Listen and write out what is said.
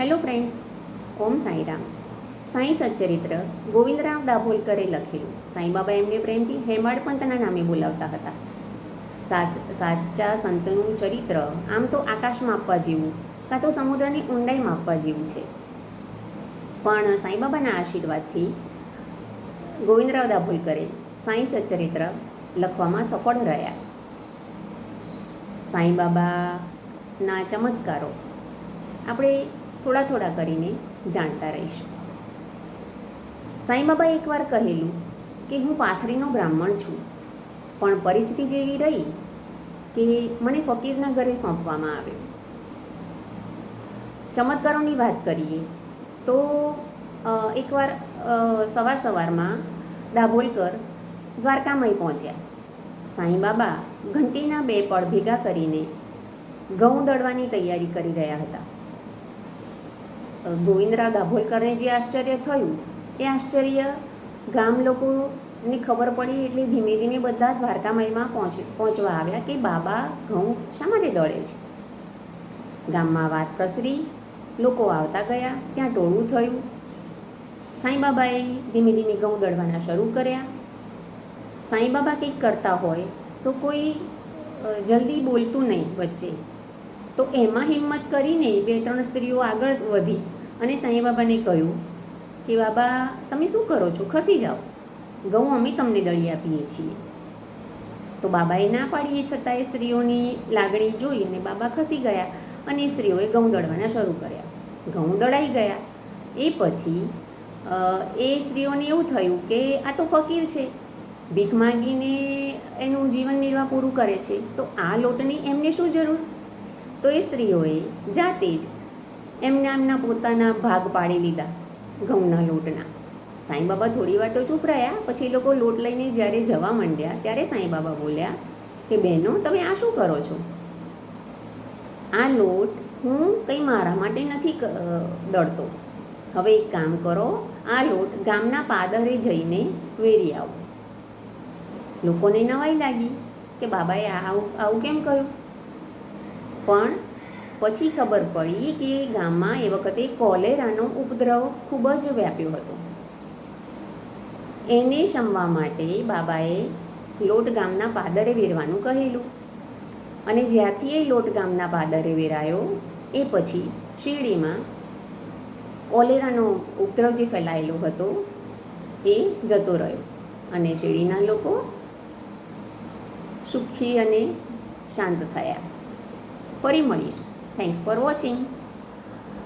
Hello friends Om Sairam. Sai Satcharitra Govindrao દાભોલકરે લખેલું. સાંઈબાબા એમને પ્રેમથી હેમાડ પંતના નામે બોલાવતા હતા. સાચા સંતનું ચરિત્ર આમ તો આકાશ માપવા જેવું, કાં તો સમુદ્રની ઊંડાઈ માપવા જેવું છે. પણ સાંઈબાબાના આશીર્વાદથી ગોવિંદરાવ દાભોલકરે સાંઈ સચ્ચરિત્ર લખવામાં સફળ રહ્યા. સાંઈબાબાના ચમત્કારો. આપણે થોડા થોડા કરીને જાણતા રહીશું. સાંઈબાબા એકવાર કહેલું કે હું પાથરીનો બ્રાહ્મણ છું, પણ પરિસ્થિતિ જેવી રહી કે મને ફકીરના ઘરે સોંપવામાં આવ્યો. ચમત્કારોની વાત કરીએ તો એકવાર સવાર સવારમાં દાભોલકર દ્વારકામય પહોંચ્યા. સાંઈબાબા ઘંટીના બે પળ ભેગા કરીને ઘઉં દળવાની તૈયારી કરી રહ્યા હતા. ગોવિંદરાવ દાભોલકરને જે આશ્ચર્ય થયું, એ આશ્ચર્ય ગામ લોકોને ખબર પડી એટલે ધીમે ધીમે બધા દ્વારકામયમાં પહોંચ, પહોંચવા આવ્યા કે બાબા ઘઉં શા માટે દોડે છે? ગામમાં વાત પ્રસરી, લોકો આવતા ગયા, ત્યાં ટોળું થયું. સાંઈબાબાએ ધીમે ધીમે ઘઉં દળવાના શરૂ કર્યા. સાંઈબાબા કંઈક કરતા હોય તો કોઈ જલ્દી બોલતું નહીં વચ્ચે. તો એમાં હિંમત કરીને બે ત્રણ સ્ત્રીઓ આગળ વધી. અને સાંઈ બાબાને કહ્યું કે, બાબા, તમે શું કરો છો? ખસી જાઓ. ઘઉં અમે તમને દળી આપીએ છીએ. તો બાબાએ ના પાડીએ છતાં એ સ્ત્રીઓની લાગણી જોઈ અને બાબા ખસી ગયા અને એ સ્ત્રીઓએ ઘઉં દળવાના શરૂ કર્યા. ઘઉં દળાઈ ગયા. એ પછી એ સ્ત્રીઓને એવું થયું કે, આ તો ફકીર છે. ભીખ માંગીને એનું જીવન નિર્વાહ પૂરું કરે છે. તો આ લોટની એમને શું જરૂર? તો એ સ્ત્રીઓએ જાતે જ એમના એમના પોતાના ભાગ પાડી લીધા ઘઉંના લોટના. સાંઈબાબા થોડી વાર તો ચૂપ રહ્યા, પછી એ લોકો લોટ લઈને જ્યારે જવા માંડ્યા, ત્યારે સાંઈબાબા બોલ્યા કે, બહેનો, તમે આ શું કરો છો? આ લોટ હું કંઈ મારા માટે નથી દળતો. હવે એક કામ કરો, આ લોટ ગામના પાદરે જઈને વેરી આવો. લોકોને નવાઈ લાગી કે, બાબાએ આવું આવું કેમ કહ્યું પણ પછી ખબર પડી કે ગામમાં એ વખતે કોલેરાનો ઉપદ્રવ ખૂબ જ વ્યાપ્યો હતો. એને શમવા માટે બાબાએ લોટ ગામના પાદરે વેરવાનું કહેલું અને જ્યારથી એ લોટ ગામના પાદરે વેરાયો, એ પછી શિરડીમાં કોલેરાનો ઉપદ્રવ જે ફેલાયેલો હતો, એ જતો રહ્યો અને શિરડીના લોકો સુખી અને શાંત થયા. ફરી મળીશું. Thanks for watching